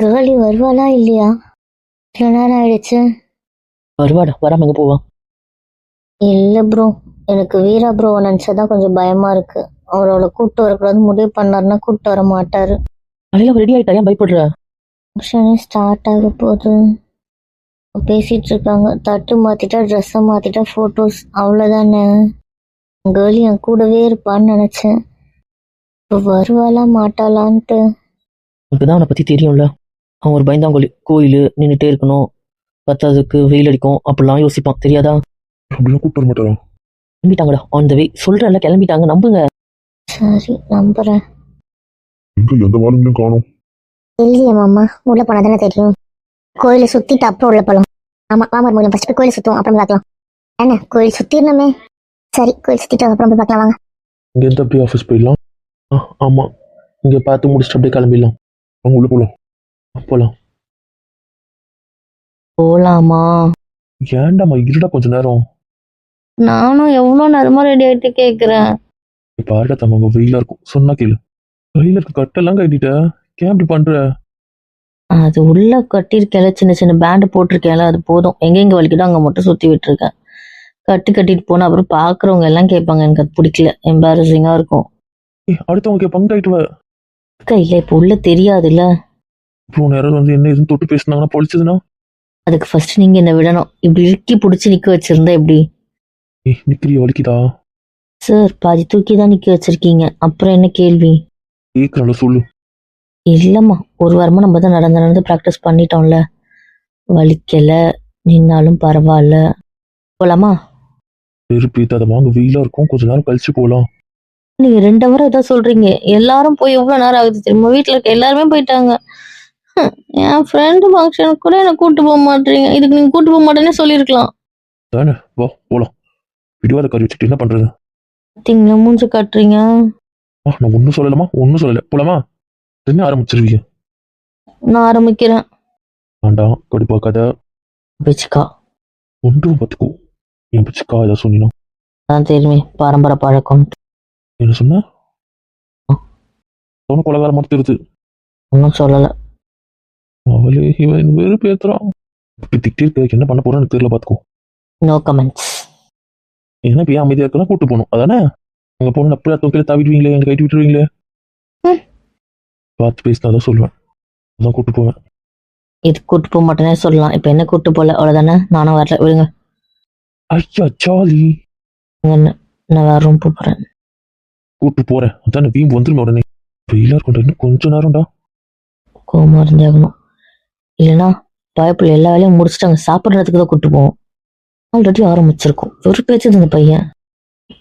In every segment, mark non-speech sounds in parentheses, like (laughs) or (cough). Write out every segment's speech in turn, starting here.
கேர்ளி வருவாளா இல்லையா? இவ்வளோ நேரம் ஆயிடுச்சு. வருவாடா வராம எங்க போவா? இல்லை ப்ரோ எனக்கு வீரா ப்ரோ நினச்சாதான் கொஞ்சம் பயமா இருக்கு. அவர் அவளை கூப்பிட்டு வரக்கூடாது முடிவு பண்ணாருன்னா கூப்பிட்டு வர மாட்டாரு. காலையில ரெடி ஆயிட்டா ஏன் பயப்படுற? ஃபங்க்ஷனே ஸ்டார்ட் ஆக போகுது. பேசிட்டு இருக்காங்க. தட்டு மாத்திட்டா ட்ரெஸ்ஸை மாத்திட்டா ஃபோட்டோஸ் அவ்வளோதானே கேர்ளி என் கூடவே இருப்பான்னு நினச்சேன். இப்போ வருவாளா மாட்டாளான்ட்டு. உனக்கு தான் அவனை பத்தி தெரியும்ல. அவன் ஒரு பயந்தாங்கோலி கோயில் நின்றுட்டே இருக்கணும். பத்தாததுக்கு வெயில் அடிக்கும். அப்படிலாம் யோசிப்பான். தெரியாதா? அப்படிலாம் கூப்பிட்டு வர மாட்டாரா? கிளம்பிட்டாங்கடா ஆன் த வே சொல்றேன்ல கிளம்பிட்டாங்க. நம்புங்க. சரி நம்புறேன். எங்க எந்த வாளுங்களும் காணும். இல்லையே மாமா உள்ள போனா தானே தெரியும். கோயிலை சுத்திட்டு அப்புறம் உள்ள போலாம். ஆமா வாமா மூலம் ஃபர்ஸ்ட் போய் கோயில் சுத்துவோம். அப்புறம் பார்க்கலாம். என்ன கோயில் சுத்திடணுமே? சரி கோயில் சுத்திட்டு அப்புறம் போய் பார்க்கலாம் வாங்க. இங்க இருந்து அப்படியே ஆஃபீஸ் போயிடலாம். ஆ ஆமா. இங்க பார்த்து முடிச்சுட்டு அப்படியே கிளம்பிடலாம். அவங்க உள்ள போலாம். போலாம். போலாமா? ஏன்டாம்மா இருடா கொஞ்ச நேரம். நானும் எவ்வளோ நேரமா ரெடி ஆயிட்டு கேக்குறேன். இப்ப ஆடா தம்மா வெயிலா இருக்கும். சொன்னா கேளு. வெயில இருக்க கட்டெல்லாம் கட்டிட்ட. ஏன் இப்படி பண்ற? அது உள்ள கட்டியிருக்கேன்ல சின்ன சின்ன பேண்ட் போட்டிருக்கேன்ல அது போதும். எங்கெங்க வலிக்குதோ அங்க மட்டும் சுத்தி விட்டுருக்கேன். கட்டி கட்டிட்டு போனா அப்புறம் பாக்குறவங்க எல்லாம் கேட்பாங்க எனக்கு அது பிடிக்கல. எம்பாரசிங்கா இருக்கும். அடுத்தவங்க அக்கா இல்ல இப்போ உள்ள தெரியாதுல்ல. இவ்வளவு நேரம் வந்து என்ன எதுவும் தொட்டு பேசினாங்கன்னா பொழிச்சதுன்னா? அதுக்கு ஃபர்ஸ்ட் நீங்க என்ன விடணும். இப்படி இறுக்கி பிடிச்சி நிக்க வச்சிருந்தா எப்படி? ஏய் நிக்கிறிய? வலிக்குதா? சார் பாதி தூக்கி தான் நிக்க வச்சிருக்கீங்க. அப்புறம் என்ன கேள்வி? கேக்குறல சொல்லு. இல்லம்மா ஒரு வாரமா நம்ம தான் நடந்து நடந்து ப்ராக்டிஸ் பண்ணிட்டோம்ல. வலிக்கல நின்னாலும் பரவாயில்ல. போலாமா? வெறுப்பேத்து அதை வாங்க வெயிலா இருக்கும். கொஞ்ச நேரம் கழிச்சு போலாம். நீங்க ரெண்டு ஹவர் ஏதோ சொல்றீங்க. எல்லாரும் போய் எவ்வளவு நேரம் ஆகுது தெரியுமா? வீட்டுல இருக்க எல்லாருமே போயிட்டாங்க. என் ஃப்ரெண்டு ஃபங்க்ஷனுக்கு கூட என்ன கூட்டு போக மாட்டீங்க. இதுக்கு நீங்க கூட்டு போக மாட்டேன்னே சொல்லியிருக்கலாம். தானே? வா போலாம். பிடிவாத கறி வச்சுட்டு என்ன பண்றது? பார்த்தீங்களா மூஞ்ச காட்டுறீங்க? ஆ நான் ஒன்றும் சொல்லலமா ஒன்றும் சொல்லல. போலாமா? என்ன ஆரம்பிச்சிருவீங்க? நான் ஆரம்பிக்கிறேன். வேண்டாம் கடுப்பாக்காத பிச்சுக்கா ஒன்றும் பார்த்துக்கோ. என் பிச்சுக்கா ஏதாவது சொன்னீங்கன்னா அதான் தெரியுமே பரம்பரை பழக்கம். என்ன சொன்ன? அவனு கொலகாரம் மட்டும் தெரியுது. ஒன்றும் சொல்லலை. அவளே இவன் வெறுப்பு ஏத்துறான் இப்படி திட்டி இருக்க என்ன பண்ண போறான்னு தெரியல பார்த்துக்கோ நோ கமெண்ட்ஸ் ஏன்னா இப்போ அமைதியா இருக்கலாம் கூட்டு போகணும். அதானே? அங்க போகணும் அப்படியே கீழே தாவிடுவீங்களே எனக்கு கட்டி விட்டுருவீங்களே. பார்த்து பேசினா தான் சொல்லுவேன் அதான் கூட்டு போவேன். இது கூட்டு போக மாட்டேனே சொல்லலாம். இப்போ என்ன கூட்டு போகல அவ்வளோதானே நானும் வரல. விடுங்க. ஐயா என்ன? நான் வேற ரூம் போகிறேன் கூட்டு போறேன். அதானே வீம்பு வந்துருமே உடனே. வெயிலா இருக்கும் இன்னும் கொஞ்ச நேரம்டா. கோமா இருந்தாகணும் இல்லைன்னா பயப்புல எல்லா வேலையும் முடிச்சுட்டு சாப்பிட்றதுக்கு தான் கூட்டு போவோம். ஆல்ரெடி ஆரம்பிச்சிருக்கோம். ஒரு பேச்சு இந்த பையன்.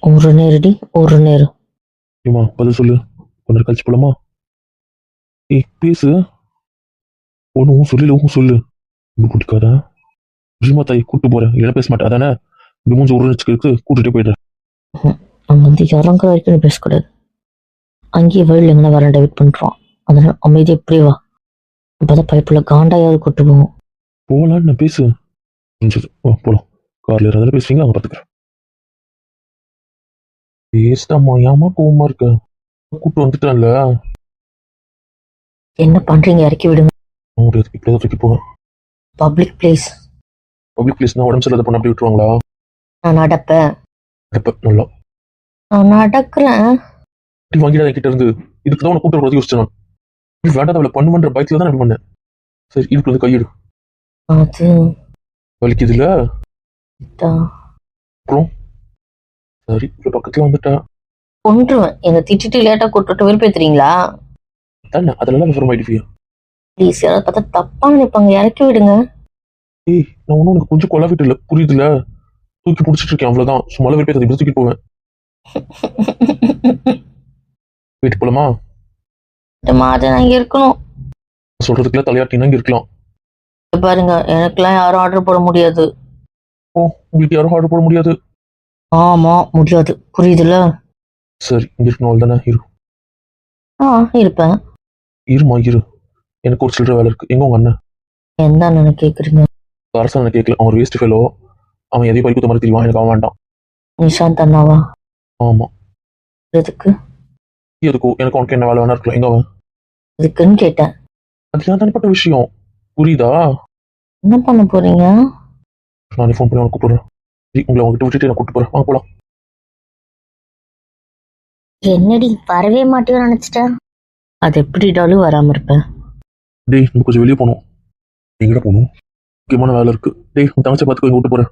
ஒரு நேரடி ஒரு நேரம். ஏமா பதில் சொல்லு. கொஞ்ச நேரம் கழிச்சு போலாமா? ஏய் பேசு. ஒன்றும் சொல்லல உன் சொல்லு. இன்னும் பிடிக்காதா விஷயமா தாய் கூட்டு போறேன். இல்லைன்னா பேச மாட்டேன். அதானே? இப்படி மூஞ்சி ஒரு இருக்கு. கூட்டிட்டு போயிடுறேன் அங்க வந்து இறங்குற வரைக்கும் நீ பேசக்கூடாது. அங்கேயே வழியில் எங்கன்னா வரண்ட வெயிட் பண்ணுறான் அதனால அமைதியாக இப்படியே வா. அப்பதான் பைப்புல காண்டாயாவது கூட்டு போவோம் போகலான்னு நான் பேசு. புரிஞ்சது ஓ போலாம். கார்ல ஏறாதால பேசுவீங்க அங்க பாத்துக்கிறேன். பேசிட்டாமா ஏமா கோவமா இருக்க? கூட்டு வந்துட்டான்ல. என்ன பண்றீங்க? இறக்கி விடுங்க. முடியாது. இப்படிதான் தூக்கி போவேன். பப்ளிக் பிளேஸ் பப்ளிக் பிளேஸ்னா உடம்பு சரியில்லாத பண்ண அப்படி விட்டுருவாங்களா? நான் நடப்பேன். எப்ப நல்லா. நான் நடக்கிறேன் வாங்கிடாத கிட்ட இருந்து. இதுக்கு தான் உன கூப்பிட்டு யோசிச்சேன் நான். இப்படி வேண்டாம் அவளை பண்ணுவன்ற பயத்துல தான் நான் பண்ணேன். சரி இதுக்கு வந்து கையெடு. அது வலிக்குது இல்ல தான் சரி இப்ப பக்கத்துல வந்துட்டா. கொன்றுவேன் என்னை திட்டிட்டு லேட்டா கூட்டுட்டு விருப்பத்துறீங்களா தானே அதெல்லாம் விவரம் ஆயிடுவியா? ப்ளீஸ் யாராவது பார்த்தா தப்பா நினைப்பாங்க. இறக்கி விடுங்க. ஏய் நான் ஒன்னும் உனக்கு கொஞ்சம் கொலை விட்டு இல்ல. புரியுதுல தூக்கி பிடிச்சிட்டு இருக்கேன் அவ்வளவுதான். சும்மா விருப்பத்தை தூக்கிட்டு போவேன். (laughs) வீட்டு போலாமா? இந்த மாதிரி நான் இங்க இருக்கணும். சொல்றதுக்குள்ள தலையாட்டினா இங்க இருக்கலாம். இங்க பாருங்க எனக்கெல்லாம் யாரும் ஆர்டர் போட முடியாது. ஓ உங்களுக்கு யாரும் ஆர்டர் போட முடியாது? ஆமா முடியாது. புரியுதுல சரி இங்க இருக்கணும் தானே இரு. ஆ இருப்பேன். இருமா இரு. எனக்கு ஒரு சில்லற வேலை இருக்கு. எங்க உங்க அண்ணன்? எந்த அண்ணனை கேக்குறீங்க? அரசாங்க கேட்கல அவன் வேஸ்ட் ஃபெலோ அவன் எதையும் பறிக்குத்த மாதிரி தெரியும்? எனக்கு அவன் வேண்டாம். நிஷாந்த் அண்ணாவா? ஆமா. எதுக்கு? எதுக்கோ? எனக்கு உனக்கு என்ன வேலை வேணா இருக்கலாம். எங்க அவன்? எதுக்குன்னு கேட்டேன். அது தனிப்பட்ட விஷயம். புரியுதா? என்ன பண்ண போறீங்க? நானே ஃபோன் பண்ணி அவனை கூப்பிடுறேன். சரி, உங்களை அவங்ககிட்ட விட்டுட்டு நான் கூப்பிட்டு போறேன். வாங்க போலாம். என்னடி வரவே மாட்டேன்னு நினைச்சிட்டேன். அது எப்படிடாலும் வராம இருப்பேன். டேய் நம்ம கொஞ்சம் வெளியே போகணும். எங்கடா போகணும்? முக்கியமான வேலை இருக்கு. டேய் உன் தங்கச்சி பார்த்துக்கோ இங்க விட்டு போறேன்.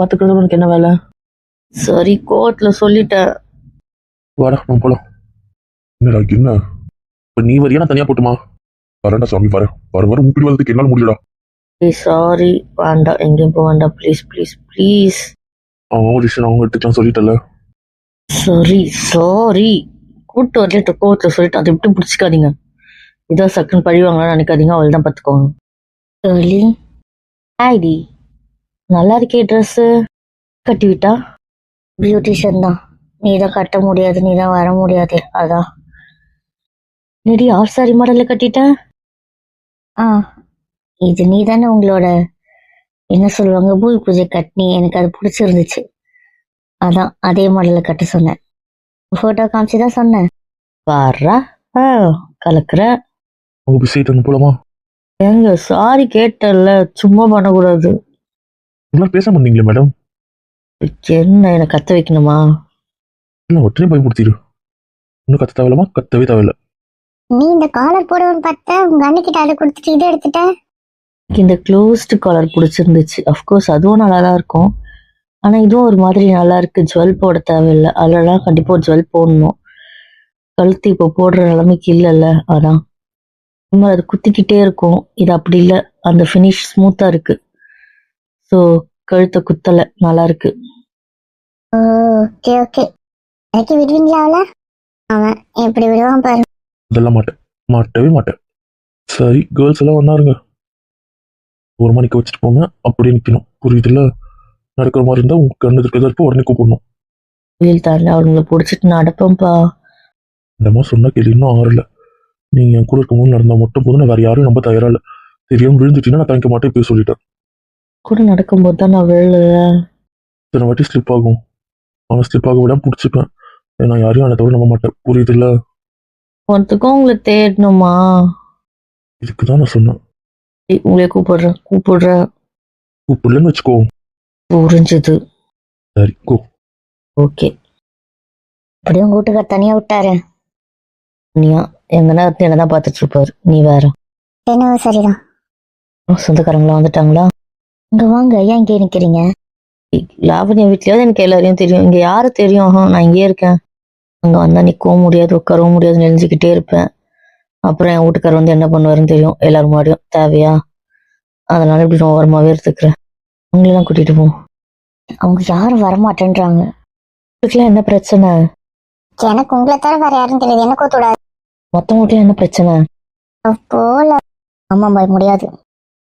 பாத்துக்கிறது உனக்கு என்ன வேலை? சரி கோவத்துல சொல்லிட்டேன். வாடா நம்ம போலாம். என்னடா என்ன? இப்ப நீ வரியா நான் தனியா போட்டுமா? வரேன்டா சாமி வரேன். வர வர உப்பிடி வரதுக்கு என்னால முடியலடா. சாரி வேண்டாம் எங்கேயும் போக வேண்டாம். ப்ளீஸ் ப்ளீஸ் ப்ளீஸ் அவன் ஒரு விஷயம் அவங்க எடுத்துக்கலாம் சொல்லிட்டல சாரி சாரி கூட்டு வரலிட்டு கோவத்துல சொல்லிட்டு அதை விட்டு பிடிச்சிக்காதீங்க. இதோ சக்குன்னு பழிவாங்கன்னு நினைக்காதீங்க அவள் தான் பார்த்துக்கோங்க. சொல்லி ஹாய்டி நல்லா இருக்கே ட்ரெஸ்ஸு கட்டி விட்டா பியூட்டிஷியன் தான். நீ தான் கட்ட முடியாது நீ தான் வர முடியாது. அதான். நெடி ஆஃப் சாரி மாடலில் கட்டிட்டேன் ஆ. இது நீ தானே உங்களோட என்ன சொல்லுவாங்க பூமி பூஜை கட்னி எனக்கு அது பிடிச்சிருந்துச்சு. அதான் அதே மாடலில் கட்ட சொன்னேன். ஃபோட்டோ காமிச்சு தான் சொன்னேன். வர்றா. ஆ கலக்குற. அவங்க பிஸி ஆயிட்டு போலாமா? ஏங்க சாரி கேட்டல்ல சும்மா பண்ணக்கூடாது. நல்லா பேச மாட்டீங்களே மேடம் என்ன என்னை கத்த வைக்கணுமா? இல்லை ஒற்றே பயன்படுத்திடு இன்னும் கத்த தேவையில்லமா கத்தவே தேவையில்ல. நீ இந்த காலர் போடுவேன்னு பார்த்தா உங்க அண்ணிக்கிட்ட அதை கொடுத்துட்டு இதை எடுத்துட்ட? இந்த க்ளோஸ்டு காலர் பிடிச்சிருந்துச்சு. அஃப்கோர்ஸ் அதுவும் நல்லா தான் இருக்கும். ஆனால் இதுவும் ஒரு மாதிரி நல்லா இருக்கு. ஜுவல் போட தேவையில்லை. அதெல்லாம் கண்டிப்பாக ஒரு ஜுவல் போடணும். கழுத்து இப்போ போடுற நிலைமைக்கு இல்லைல்ல. அதான் இனிமேல் அது குத்திக்கிட்டே இருக்கும். இது அப்படி இல்லை. அந்த ஃபினிஷ் ஸ்மூத்தாக இருக்கு. ஸோ கழுத்தை குத்தலை. நல்லா இருக்கு. ஓகே ஓகே எனக்கு விடுவீங்களா அவள? அவன் எப்படி விடுவான் பாரு. இதெல்லாம் மாட்டேன். மாட்டவே மாட்டேன். சரி கேர்ள்ஸ் எல்லாம் ஒன்னாருங்க ஒரு மணிக்கு வச்சுட்டு போங்க அப்படியே நிக்கணும். புரியுதுல்ல? நடக்கிற மாதிரி இருந்தா உங்க கண்ணு இருக்கிறதா இருப்ப உடனே கூப்பிடணும். வெயில் தாண்டி அவங்கள பிடிச்சிட்டு நடப்பேன்ப்பா இந்த மாதிரி சொன்னா கேள்வி இன்னும் ஆறல. நீங்க என் கூட இருக்கும்போது நடந்தா மட்டும் போதும் நான் வேற யாரும் நம்ப தயாரா இல்ல. தெரியாம விழுந்துட்டீங்கன்னா நான் தங்கிக்க மாட்டேன் போய் சொல்லிட்டேன். கூட நடக்கும்போது தான் நான் விழல. இத்தனை வாட்டி ஸ்லிப் ஆகும். அவன் ஸ்லிப் ஆக விடாம பிடிச்சிப்பேன். நான் யாரையும் அதை தவிர நம்ப மாட்டேன். புரியுதுல்ல? ஒருத்துக்கும் உங்களை தேடணுமா? இதுக்கு தான் நான் சொன்னேன். ஏய், உங்களை கூப்பிடுறேன் கூப்பிடுறேன் கூப்பிடலன்னு வச்சுக்கோ. புரிஞ்சுது. சரி கோ ஓகே. அப்படியே உங்க வீட்டுக்கார் தனியா விட்டாரு. நீயா எங்க நேரத்துல என்ன தான் பார்த்துட்டு இருப்பாரு நீ வேற. என்னவோ சரிதான். சொந்தக்காரங்களா வந்துட்டாங்களா? இங்க வாங்க ஏன் இங்கே நிக்கிறீங்க? ஏய், லாவண்யா வீட்லயாவது எனக்கு எல்லாரையும் தெரியும். இங்க யாரு தெரியும்? ஆஹா, நான் இங்கே இருக்கேன். அங்க வந்தா நிக்கவும் முடியாது உட்காரவும் முடியாது நெளிஞ்சுக்கிட்டே இருப்பேன். அப்புறம் என் வீட்டுக்காரர் வந்து என்ன பண்ணுவாருன்னு தெரியும். எல்லாரும் முன்னாடியும் தேவையா? அதனால இப்படி நான் ஓரமாவே எடுத்துக்கிறேன் அவங்களெல்லாம் கூட்டிட்டு போ. அவங்க யாரும் வரமாட்டேன்றாங்க. வீட்டுல என்ன பிரச்சனை? எனக்கு உங்களை தவிர வேற யாரும் தெரியாது. என்ன கூத்தூடாது மொத்த வீட்டுல என்ன பிரச்சனை? போல. ஆமா பாய் முடியாது.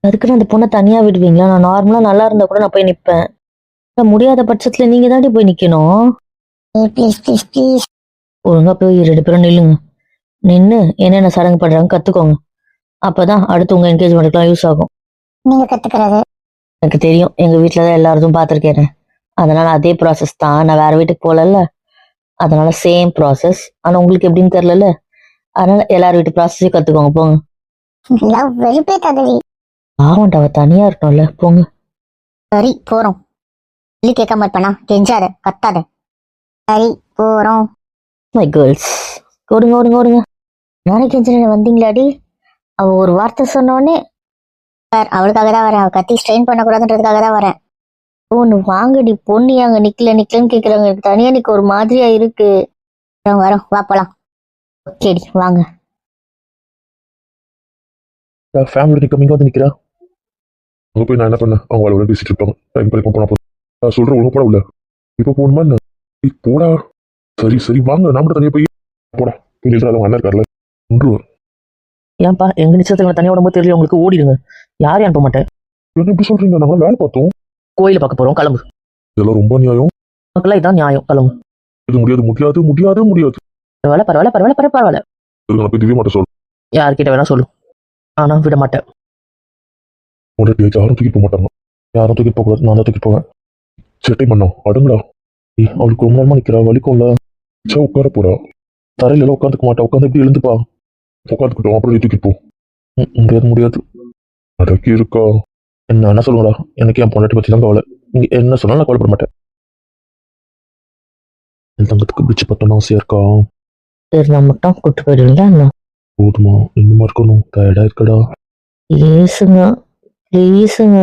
அதுக்குன்னு அந்த பொண்ணை தனியா விடுவீங்களா? நான் நார்மலா நல்லா இருந்தா கூட நான் போய் நிப்பேன். ஆனா முடியாத பட்சத்துல நீங்க தாண்டி போய் நிக்கணும். ப்ளீஸ் ப்ளீஸ் ப்ளீஸ் ஒழுங்கா போய் ரெண்டு பேரும் நில்லுங்க. நின்னு என்னென்ன சடங்கு பண்றாங்க கத்துக்கோங்க. அப்பதான் அடுத்து உங்க என்கேஜ்மெண்ட்டுக்குலாம் யூஸ் ஆகும். நீங்க கத்துக்கிறது. எனக்கு தெரியும். எங்க வீட்டுல தான் எல்லாரும் பார்த்துருக்கேன் அதனால அதே ப்ராசஸ் தான். நான் வேற வீட்டுக்கு போகலல்ல அதனால சேம் ப்ராசஸ் ஆனா உங்களுக்கு எப்படின்னு தெரியல அதனால எல்லார் வீட்டு ப்ராசஸையும் கத்துக்கோங்க. போங்க. வெறுப்பே அவ தனியா இருக்கணும்ல. போங்க. சரி போறோம். கேட்காம இருப்பேனா? கெஞ்சாத. கத்தாத. சரி போறோம். மை கேர்ள்ஸ் ஓடுங்க ஓடுங்க ஓடுங்க. நாளைக்கு கெஞ்சின வந்தீங்களாடி? அவள் ஒரு வார்த்தை சொன்னோடனே சார் அவளுக்காக தான் வரேன். அவள் கத்தி ஸ்ட்ரெயின் பண்ணக்கூடாதுன்றதுக்காக தான் வரேன். ஒன்று வாங்கடி பொண்ணு அங்க நிக்கல நிக்கலன்னு கேட்குறவங்க எனக்கு தனியா நிக்க ஒரு மாதிரியா இருக்கு. வரோம் வரோம் வா போலாம். ஓகேடி வாங்க. ஃபேமிலி நிற்க இங்கே வந்து நிற்கிறா அங்கே போய் நான் என்ன பண்ணேன்? அவங்க வேலை பேசிட்டு இருப்பாங்க. டைம் கிடைக்கும் போனா போதும். நான் ஒழுங்கு போட உள்ள. இப்போ போகணுமா என்ன? போடா. சரி சரி வாங்க நான் மட்டும் தனியாக போய் போடா போய் நில்றா அவங்க அண்ணன் இருக்கார்ல ஒன்று ஏன்பா எங்க நிச்சயத்துல தனியா உடம்பு தெரியல உங்களுக்கு ஓடிடுங்க. யாரையும் அனுப்ப மாட்டேன். என்ன இப்படி சொல்கிறீங்க நாங்கள் வேலை பார்த்தோம். கோயில பார்க்க போறோம் கிளம்பு. இதெல்லாம் ரொம்ப நியாயம். மக்களா இதான் நியாயம் கிளம்பு. இது முடியாது முடியாது முடியாது முடியாது. பரவாயில்ல பரவாயில்ல பரவாயில்ல பரவாயில்ல பரவாயில்ல. நான் போய் திவ்ய மாட்டேன் சொல்ல. யார்கிட்ட வேணா சொல்லு. ஆனா விட மாட்டேன். உடனே யாரும் தூக்கிட்டு போக மாட்டாங்க. யாரும் தூக்கிட்டு போகக்கூடாது நான் தான் தூக்கிட்டு போவேன். செட்டை பண்ணோம் அடுங்கடா. ஏய் அவளுக்கு ரொம்ப நேரமா நிற்கிறா வலிக்கும்ல சே உட்கார போறா. தரையில உட்காந்துக்க மாட்டா. உட்காந்து எப்படி எழுந்துப்பா? உட்காந்துக்கிட்டோம். அப்புறம் தூக்கிட்டு போ. முடியாது முடியாது. அடக்கி இருக்கா? என்ன என்ன சொல்லுங்கடா? எனக்கு என் பொண்டாட்டி பற்றி தான் கவலை. நீங்க என்ன சொன்னாலும் நான் கவலைப்பட மாட்டேன். என் தங்கத்துக்கு பிடிச்சி பட்டணும் ஆசையா இருக்கா? சரினா மட்டும் கூட்டு போயிடுவீங்களா என்ன? போதுமா. இன்னுமா இருக்கணும். டயர்டா இருக்கடா. ப்ளீஸுங்க ப்ளீஸுங்க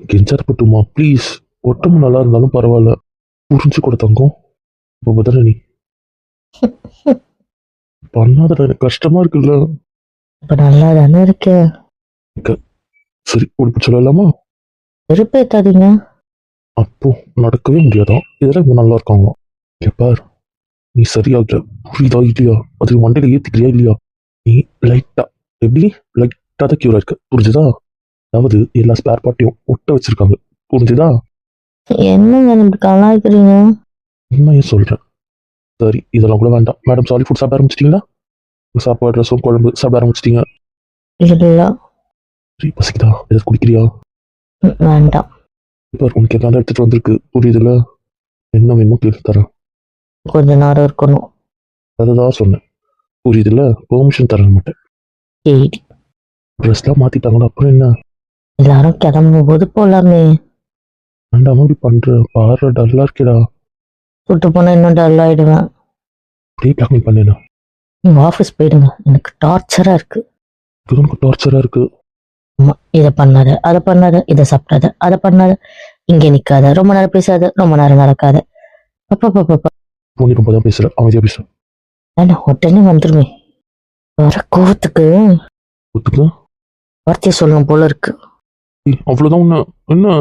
கெஞ்சாத பட்டுமா ப்ளீஸ் ஒட்டமும் நல்லா இருந்தாலும் பரவாயில்ல. புரிஞ்சு கூட தங்கம். இப்போ பதில நீ பண்ணாதடா எனக்கு கஷ்டமா இருக்குல்ல. இப்ப நல்லா தானே இருக்கேன் சரி உடுப்பு சொல்லலாமா? வெறுப்பேத்தாதீங்க அப்போ நடக்கவே முடியாதான் இதெல்லாம் இவங்க நல்லா இருக்காங்க? இங்க பார் நீ சரியாகல. புரியுதா இல்லையா? அது மண்டையில ஏத்திக்கிறியா இல்லையா? நீ லைட்டா எப்படி? லைட்டா தான் கியூரா இருக்க. புரிஞ்சுதா? அதாவது எல்லா ஸ்பேர் பார்ட்டையும் ஒட்ட வச்சிருக்காங்க. புரிஞ்சுதா? என்னங்க இப்படி கலாய்க்கிறீங்க? உண்மையை சொல்றேன். சரி இதெல்லாம் கூட வேண்டாம். மேடம் சாலி ஃபுட் சாப்பிட ஆரம்பிச்சிட்டீங்களா? சாப்பாடு ரசம் குழம்பு சாப்பிட ஆரம்பிச்சிட்டீங்க. இல்ல. சரி பசிக்குதா? ஏதாவது குடிக்கிறியா? வேண்டாம். இப்போ உனக்கு எல்லாம் எடுத்துட்டு வந்திருக்கு. புரியுதுல? என்ன வேணுமோ கேட்டு தரேன். கொஞ்ச நேரம் இருக்கணும். அதுதான் சொன்னேன். புரியுதுல? பெர்மிஷன் தர மாட்டேன் சரி. ட்ரெஸ்லாம் மாத்திட்டாங்களா? அப்புறம் என்ன? எல்லாரும் கிளம்பும் போது போலாமே. வேண்டாம இப்படி பண்ற? பாரு டல்லா இருக்கேடா. கூட்டு போனா இன்னும் டல் ஆயிடுவேன். அப்படியே பிளாக்மெயில் நீங்க ஆஃபீஸ் போயிடுங்க. எனக்கு டார்ச்சரா இருக்கு. இது உனக்கு டார்ச்சரா இருக்கு. ஆமா இதை பண்ணாத அதை பண்ணாத இதை சாப்பிடாத அதை பண்ணாத. இங்க நிக்காத ரொம்ப நேரம் பேசாத ரொம்ப நேரம் நடக்காத. அப்பா பாப்பா பொண்ணு ரொம்ப தான் பேசுற அமைதியா பேசுற வேண்டாம் உடனே வந்துருமே. வர கோவத்துக்கு. ஒத்துக்க வார்த்தையை சொல்லணும் போல இருக்கு. ஏய், அவ்வளவுதான் உன்ன. என்ன?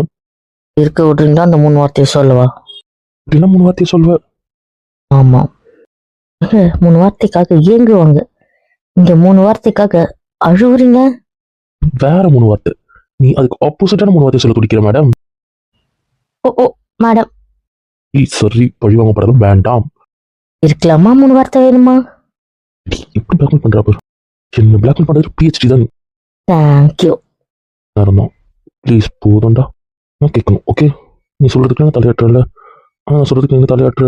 இருக்க விடுறீங்களா? அந்த மூணு வார்த்தையை சொல்லவா? அப்படின்னா மூணு வார்த்தையை சொல்லுவ ஆமா. ஏங்க, மூணு வார்த்தைக்காக ஏங்குவாங்க இங்க மூணு வார்த்தைக்காக அழுவுறீங்க? வேற மூணு வார்த்தை நீ அதுக்கு ஆப்போசிட்டான மூணு வார்த்தை சொல்ல துடிக்கிற மேடம் ஓ ஓ மேடம் சரி பழி வாங்கப்படாத வேண்டாம். இருக்கலாமா? மூணு வார்த்தை வேணுமா எப்படி பிளாக்மெயில் பண்றா பாரு. என்ன பிளாக்மெயில் பண்றது? பிஹெச்டி தான். தேங்க்யூ இருந்தோம் ப்ளீஸ் போதும்டா. நான் கேட்கணும் ஓகே நீ சொல்றதுக்கு நான் தலையாட்டுறல ஆ நான் சொல்றதுக்கு நீங்க தலையாட்டுற.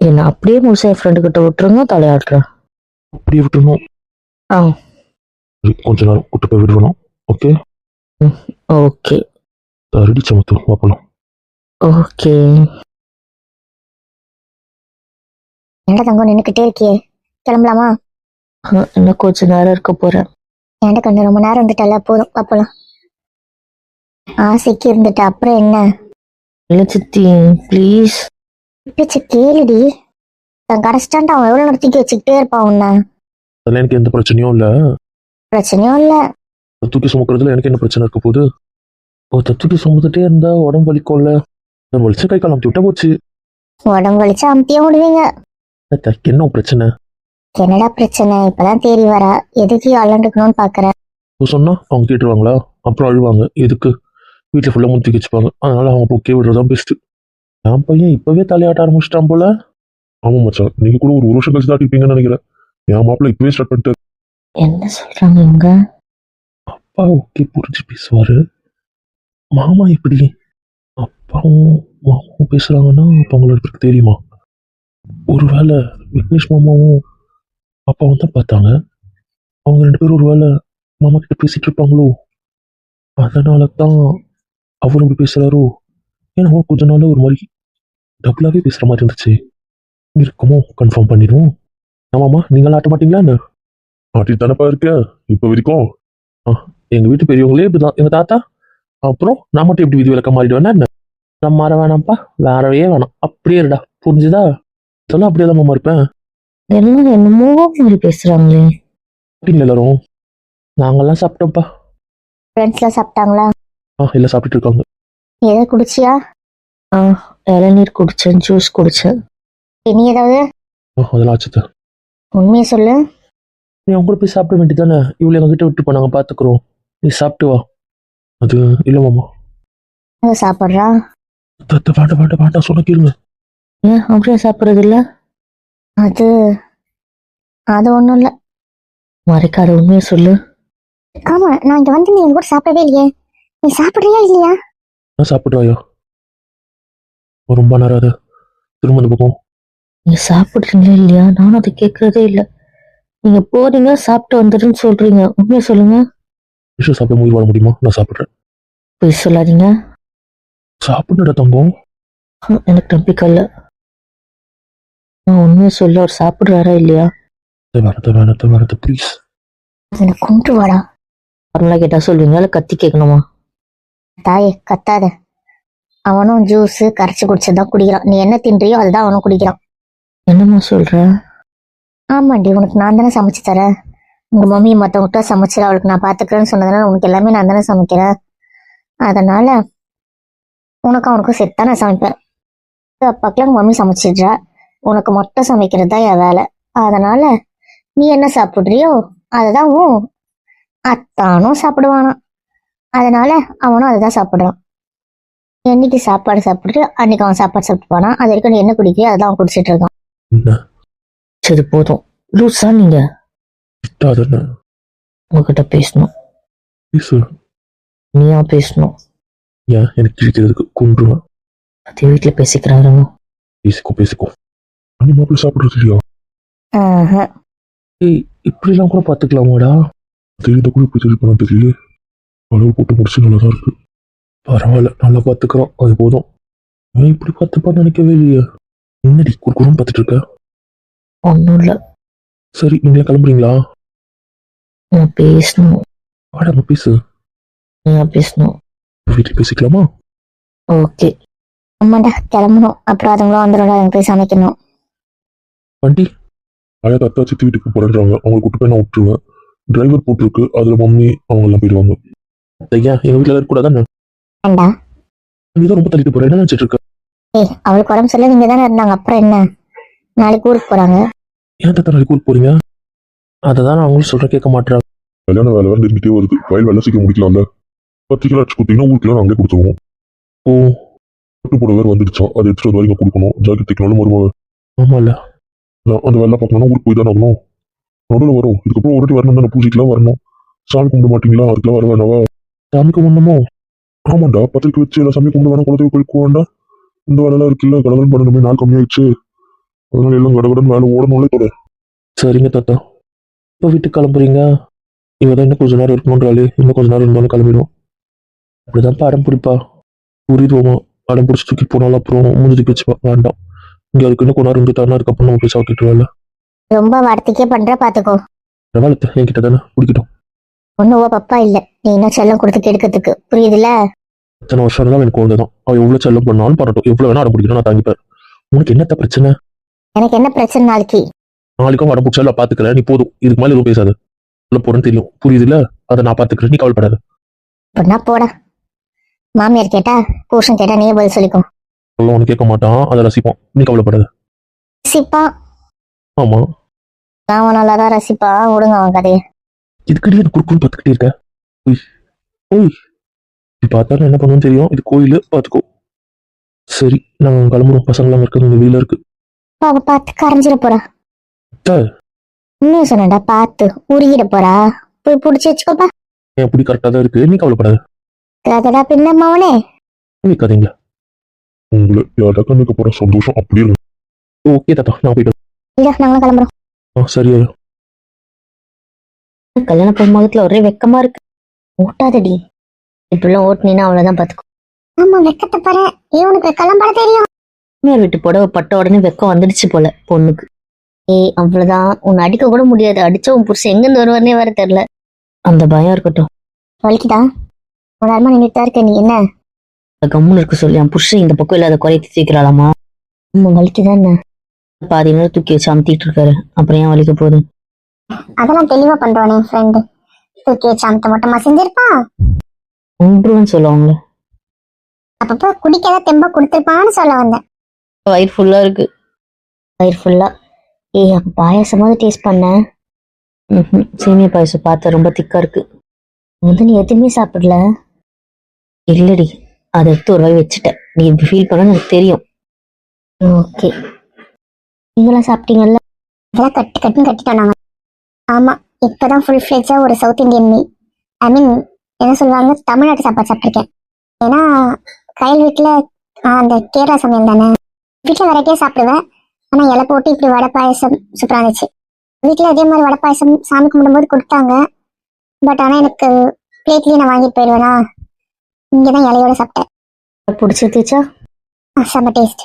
என்ன அப்படியே முழுசா என் ஃப்ரெண்டு கிட்ட விட்டுருங்க தலையாடுறேன் அப்படியே விட்டுணும் ஆ. சரி, கொஞ்ச நேரம் கூட்டு போய் விடுவேணும் ஓகே? ஓகே. ரெடி சமத்து வாப்பலாம் ஓகே. என்னடா தங்கம் நின்னுக்கிட்டே இருக்கியே? கிளம்பலாமா? இன்னும் கொஞ்ச நேரம் இருக்க போறேன் ஏன்டா கண்ணு ரொம்ப நேரம் இருந்துட்டல போதும் அப்பலாம் ஆசைக்கு இருந்துட்ட அப்புறம் என்ன? இல்ல சித்தி ப்ளீஸ் பேச்சு கேளுடி தன் கடைச்சிட்டான்ட்டு அவன் எவ்வளவு நேரம் தூக்கி வச்சுக்கிட்டே இருப்பான் உன்னை? அதில் எனக்கு எந்த பிரச்சனையும் இல்லை. பிரச்சனையும் இல்ல. தூக்கி சுமக்கிறதுல எனக்கு என்ன பிரச்சனை இருக்க போகுது? ஓ தூக்கி சுமந்துட்டே இருந்தா உடம்பு வலிக்கும்ல. நான் வலிச்ச கை காலம் விட்டா போச்சு. உடம்பு வலிச்சு அமுத்தியும் விடுவீங்க. எனக்கு என்ன பிரச்சனை? என்னடா பிரச்சனை? இப்பதான் தேறி வரா. எதுக்கு அலண்டுக்கணும்னு பாக்குறேன் இப்போ சொன்னா அவங்க கேட்டுருவாங்களா? அப்புறம் அழுவாங்க. எதுக்கு? வீட்டில் ஃபுல்லாக முத்தி வச்சுப்பாங்க அதனால அவங்க பொக்கே விடுறதுதான் பெஸ்ட் என் பையன் இப்பவே தலையாட்ட ஆரம்பிச்சிட்டான் போல. ஆமா மச்சான் நீங்க கூட ஒரு ஒரு வருஷம் கழிச்சு தான் இருப்பீங்கன்னு நினைக்கிறேன். என் மாப்பிள்ள இப்பவே ஸ்டார்ட் பண்ணிட்டு என்ன சொல்றாங்க இங்க அப்பா ஓகே புரிஞ்சு பேசுவாரு. மாமா எப்படி? அப்பாவும் மாமாவும் பேசுறாங்கன்னா அப்ப அவங்களுக்கு பேருக்கு தெரியுமா? ஒருவேளை விக்னேஷ் மாமாவும் அப்பாவும் தான் பார்த்தாங்க. அவங்க ரெண்டு பேரும் ஒருவேளை மாமா கிட்ட பேசிட்டு இருப்பாங்களோ? அதனால தான் அவரும் இப்படி பேசுறாரோ? ஏன்னா கொஞ்ச நாள் ஒரு மாதிரி டபுளாவே பேசுற மாதிரி இருந்துச்சு. இருக்குமோ? கன்ஃபார்ம் பண்ணிடுவோம். ஆமாம்மா நீங்களும் ஆட்ட மாட்டீங்களா என்ன? ஆட்டிட்டு தானப்பா இருக்க? இப்போ வரைக்கும். எங்க வீட்டு பெரியவங்களே இப்படிதான். எங்க தாத்தா? அப்புறம் நான் மட்டும் எப்படி விதி விளக்க மாறிடுவேன்னா என்ன? நான் மாற வேணாம்ப்பா. வேறவே வேணாம். அப்படியே இருடா. புரிஞ்சுதா? சொல்ல அப்படியே தான் மாமா இருப்பேன் எல்லாம் என்னமோ மாதிரி பேசுறாங்களே? சாப்பிட்டீங்களா எல்லாரும் நாங்கெல்லாம் சாப்பிட்டோம்ப்பா. ஃப்ரெண்ட்ஸ்லாம் சாப்பிட்டாங்களா? ஆ எல்லாம் சாப்பிட்டுட்டு இருக்காங்க. எதை குடிச்சியா? ஆ இளநீர் குடிச்சேன் ஜூஸ் குடிச்சேன். நீ ஏதாவது? ஆ அதெல்லாம் ஆச்சு உண்மையை சொல்லு. நீ அவங்க கூட போய் சாப்பிட வேண்டியதானே இவ்வளோ எங்ககிட்ட விட்டு போனாங்க பார்த்துக்குறோம் நீ சாப்பிட்டு வா. அது இல்லை மாமா. சாப்பிட்றா? தத்த வேண்டாம் வேண்டாம் வேண்டாம் சொன்ன கேளுங்க. ஏன் அப்படியே சாப்பிடுறது இல்ல அது அது ஒண்ணும் இல்ல. மறைக்காத உண்மையை சொல்லு. ஆமா நான் இங்க வந்து நீ என் கூட சாப்பிடவே இல்லையே. நீ சாப்பிடுறியா இல்லையா? நான் சாப்பிட்றாயா ரொம்ப நேரம் திரும்ப இந்த பக்கம். நீங்க சாப்பிடுறீங்களா இல்லையா? நானும் அதை கேட்கறதே இல்ல. நீங்க போறீங்க சாப்பிட்டு வந்துடுன்னு சொல்றீங்க. உண்மையை சொல்லுங்க. விஷயம் சாப்பிட உயிர் வாழ முடியுமா? நான் சாப்பிட்றேன். போய் சொல்லாதீங்க. சாப்பிடுற தங்கம். ஹம், எனக்கு நம்பிக்கை இல்லை. நான் உண்மையை சொல்ல அவர் சாப்பிடுறாரா இல்லையா? வேணத்த வேணத்த வேணத்த ப்ளீஸ் என்னை கொண்டு வாடா. நார்மலா கேட்டா சொல்லுவீங்க இல்லை கத்தி கேட்கணுமா? தாயே கத்தாத. அவனும் ஜூஸ் கரைச்சி குடிச்சதுதான் குடிக்கிறான். நீ என்ன தின்றியோ அதுதான் அவனும் குடிக்கிறான். என்னம்மா சொல்ற? ஆமாண்டி உனக்கு நான் தானே சமைச்சு தரேன் உங்க மம்மி மற்றவங்ககிட்ட சமைச்சிட அவளுக்கு நான் பார்த்துக்கிறேன்னு சொன்னதுனால உனக்கு எல்லாமே நான் தானே சமைக்கிறேன் அதனால உனக்கும் அவனுக்கும் சேர்த்து தான் நான் சமைப்பேன். அப்பாக்கெல்லாம் மம்மி சமைச்சிடுறா. உனக்கு மட்டும் சமைக்கிறது தான் என் வேலை. அதனால நீ என்ன சாப்பிட்றியோ அதுதான் உன் அத்தானும் சாப்பிடுவானா அதனால அவனும் அதை தான் சாப்பிட்றான். என்னைக்கு சாப்பாடு சாப்பிட்றியோ அன்னைக்கு அவன் சாப்பாடு சாப்பிட்டு போனான். அது வரைக்கும் நீ என்ன குடிக்கிறியோ அதான் அவன் குடிச்சிட்டு இருக்கான். சரி போதும். லூஸா நீங்க? உங்ககிட்ட பேசணும். பேசு. நீயா பேசணும். ஏன்? எனக்கு கிழிக்கிறதுக்கு கொன்றுவேன் அதே வீட்டுல பேசிக்கிறாருங்க பேசிக்கோ பேசிக்கோ. அந்த மாப்பிள்ள சாப்பிட்றது இல்லையா? ஆஹா. ஏய் இப்படிலாம் கூட பார்த்துக்கலாமாடா? தெரியுத? கூட இப்படி தெரியல அளவு போட்டு முடிச்சு நல்லா தான் இருக்கு. பரவாயில்ல நல்லா பார்த்துக்கிறோம் அது போதும். ஏன் இப்படி பார்த்துப்பான்னு நினைக்கவே இல்லையே. என்னடி குறுக்குறுன்னு பார்த்துட்டு இருக்க? ஒன்றும் இல்லை. சரி நீங்களே கிளம்புறீங்களா? நான் பேசணும். வாடா நம்ம பேசு. நீயா பேசணும். வீட்டில் பேசிக்கலாமா? ஓகே. ஆமாண்டா கிளம்பணும். அப்புறம் அதுங்களும் வந்துடும் எனக்கு போய் சமைக்கணும். வண்டி. அழகா அத்தா சித்தி வீட்டுக்கு போறேன்றாங்க. அவங்க கூட்டு போய் நான் விட்டுருவேன். டிரைவர் போட்டிருக்கு. அதுல மம்மி அவங்க எல்லாம் போயிடுவாங்க. ஐயா எங்க வீட்டுல இருக்கக்கூடாதானே ஏண்டா நீ தான் ரொம்ப தள்ளிட்டு போற என்ன நினைச்சிட்டு இருக்க? ஏய் அவளுக்கு உடம்பு சொல்ல நீங்க தானே இருந்தாங்க அப்புறம் என்ன? நாளைக்கு ஊருக்கு போறாங்க. ஏன் தாத்தா நாளைக்கு ஊருக்கு போறீங்க? அதை தான் நான் அவங்களும் சொல்ற கேட்க மாட்டேறாங்க கல்யாண வேலை வேறு நெருங்கிட்டே வருது வயல் வேலை சீக்கிரம் முடிக்கலாம்ல. பத்து கிலோ அடிச்சு கொடுத்தீங்கன்னா ஊருக்குலாம் நாங்களே கொடுத்துருவோம். ஓ. பட்டு போட வேறு வந்துடுச்சோம் அதை எடுத்துட்டு வந்து வரைக்கும் கொடுக்கணும் ஜாக்கெட் தைக்கணும் வருவாங்க ஆமாம்ல அந்த வேலை பார்க்கணும்னா ஊருக்கு போய் தான் ஆகணும். நடுவில் வரும் இதுக்கப்புறம் ஒரு வாட்டி வரணும் தானே பூஜைக்கெல்லாம் வரணும். சாமி கும்பிட மாட்டீங்களா அதுக்கெல்லாம் வர வேணாவா? சாமி கும்பிடணுமோ ஆமாண்டா பத்திரிக்கை வச்சு எல்லாம் சாமி கும்பிட வேணாம் குலதெய்வ கோயிலுக்கு வேண்டாம் இந்த வேலைலாம் இருக்குல்ல கடவுள் பண்ணணுமே நாள் கம்மியாயிடுச்சு. அதனால எல்லாம் கடகடன் வேலை ஓடணும்லே தொட சரிங்க தாத்தா. இப்போ வீட்டுக்கு கிளம்புறீங்க? இவ தான் இன்னும் கொஞ்ச நேரம் இருக்கணுன்றாலே இன்னும் கொஞ்ச நேரம் இருந்தாலும் கிளம்பிடும் அப்படிதான்ப்பா அடம் பிடிப்பா. புரியுதுவோமா? அடம் பிடிச்சி தூக்கி போனாலும் அப்புறம் மூஞ்சி பேச்சுப்பா வேண்டாம். இங்க அதுக்கு இன்னும் கொஞ்ச நேரம் இருந்துட்டாருன்னா அதுக்கப்புறம் நம்ம போய் சாப்பிட்டுட்டு வரல ரொம்ப வார்த்தைக்கே பண்ற பாத்துக்கோ. பரவாயில்ல என்கிட்ட தானே பிடிக்கட்டும் ஒன்னும் ஓ பப்பா இல்ல. நீ இன்னும் செல்லம் கொடுத்து கெடுக்கிறதுக்கு. புரியுதுல இத்தனை வருஷம் தான் எனக்கு குழந்தை தான். அவன் எவ்வளவு செல்லம் பண்ணாலும் பண்ணட்டும் எவ்வளவு வேணா அடம் நான் தாங்கிப்பேன். உனக்கு என்னத்த பிரச்சனை? எனக்கு என்ன பிரச்சனை நாளைக்கு? நாளைக்கும் அடம் பிடிச்சாலும் நான் பாத்துக்கிறேன் நீ போதும். இதுக்கு மேல எதுவும் பேசாத. உள்ள போறேன்னு தெரியும். புரியுதுல்ல? அதை நான் பாத்துக்கிறேன். நீ கவலைப்படாத. அப்படின்னா போடா. மாமியார் கேட்டா புருஷன் கேட்டா நீயே பதில் சொல்லிக்கோ. சொல்ல உனக்கு கேட்க மாட்டான். அதை ரசிப்போம் நீ கவலைப்படாத. ரசிப்பா ஆமா. அவன் நல்லாதான் ரசிப்பா. விடுங்க அவன் கதையை. இதுக்கடி எனக்கு குறுக்குன்னு பார்த்துக்கிட்டே இருக்க? உய் உய் இது பார்த்தா என்ன பண்ணுவோன்னு தெரியும்? இது கோயில் பார்த்துக்கோ. சரி நாங்கள் கிளம்புறோம் பசங்களாம் இருக்கிறது இந்த வெளியில இருக்கு. அவ பார்த்து கரைஞ்சிட போறா. இன்னும் சொன்னடா பார்த்து உருகிட போறா. போய் புடிச்சு வச்சுக்கோப்பா. என் எப்படி கரெக்டாக தான் இருக்கு? நீ கவலைப்படாத. கதடா பின்ன மவனே. வைக்காதீங்களா உங்களை யாரா கண்ணுக்கு போற? சந்தோஷம் அப்படி இருக்கு ஓகே தாத்தா நான் போயிட்டு நாங்களும் கிளம்புறோம். ஆ சரியா கல்யாண பொம்மாகத்துல ஒரே வெக்கமா இருக்கு. ஓட்டாதடி. இப்படிலாம் ஓட்டுனீங்கன்னா அவ்வளவுதான் பாத்துக்கோ. ஆமா வெக்கத்தை பாரு. இவனுக்கு கிளம்பட தெரியும். மாமியார் வீட்டு புடவை பட்ட உடனே வெக்கம் வந்துடுச்சு போல பொண்ணுக்கு. ஏய் அவ்வளவுதான். உன்னை அடிக்க கூட முடியாது. அடிச்ச உன் புருஷன் எங்க இருந்து வருவார்னே வர தெரியல. அந்த பயம் இருக்கட்டும். வலிக்குதா? ஒரு நின்றுட்டா இருக்க. நீ என்ன? கம்முன்னு இருக்க சொல்லி. என் புருஷன் இந்த பக்கம் இல்லாத குறைத்து தூக்கிறாளாமா? உம், வலிக்குதா என்ன? பாதி நேரம் தூக்கி வச்சு அமுத்திட்டு இருக்காரு. அப்புறம் ஏன் வலிக்க போகுது? அதெல்லாம் தெளிவா பண்றான் என் ஃப்ரெண்டு தூக்கி வச்சு அமுத்த மட்டுமா செஞ்சிருப்பான் ஒன்றுன்னு சொல்லுவாங்களே. அப்பப்போ குடிக்காத தெம்ப கொடுத்துருப்பான்னு சொல்ல வந்தேன். வயிறு ஃபுல்லா இருக்கு. வயிறு ஃபுல்லா ஏய் அப்ப பாயாசமாவது டேஸ்ட் பண்ணேன் ம்ஹும். சேமியா பாயசம் பார்த்தா ரொம்ப திக்கா இருக்கு. வந்து நீ எதுவுமே சாப்பிடல? இல்லடி. அதை எடுத்து ஒரு வாய் வச்சுட்டேன். நீ இப்படி ஃபீல் பண்ண எனக்கு தெரியும். ஓகே. நீங்களாம் சாப்பிட்டீங்கல்ல? அதெல்லாம் கட்டு கட்டுன்னு கட்டிட்டோம் நாங்க. ஆமா இப்பதான் ஃபுல் ஃபிளெஜா ஒரு south Indian meal I mean என்ன சொல்லுவாங்க தமிழ்நாட்டு சாப்பாடு சாப்பிட்ருக்கேன் ஏன்னா கையில் வீட்டில் அந்த கேரளா சமையல் தானே. வீட்டில் வெரைட்டியாக சாப்பிடுவேன். ஆனால் இலை போட்டு இப்படி வடை பாயசம் சூப்பராக இருந்துச்சு. வீட்டில் அதே மாதிரி வடை பாயசம் சாமி கும்பிடும்போது கொடுத்தாங்க. பட் ஆனால் எனக்கு பிளேட்லேயே நான் வாங்கிட்டு போயிடுவேனா? இங்கே தான் இலையோட சாப்பிட்டேன். பிடிச்சிருந்துச்சா ஆ, செம்ம டேஸ்ட்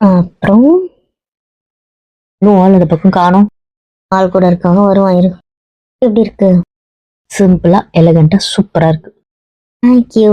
அப்புறம் இன்னும் ஆள் அந்த பக்கம் காணோம். ஆள் கூட இருக்காங்க வருவான் இரு எப்படி இருக்கு? சிம்பிளா எலகண்டா சூப்பரா இருக்கு. தேங்க்யூ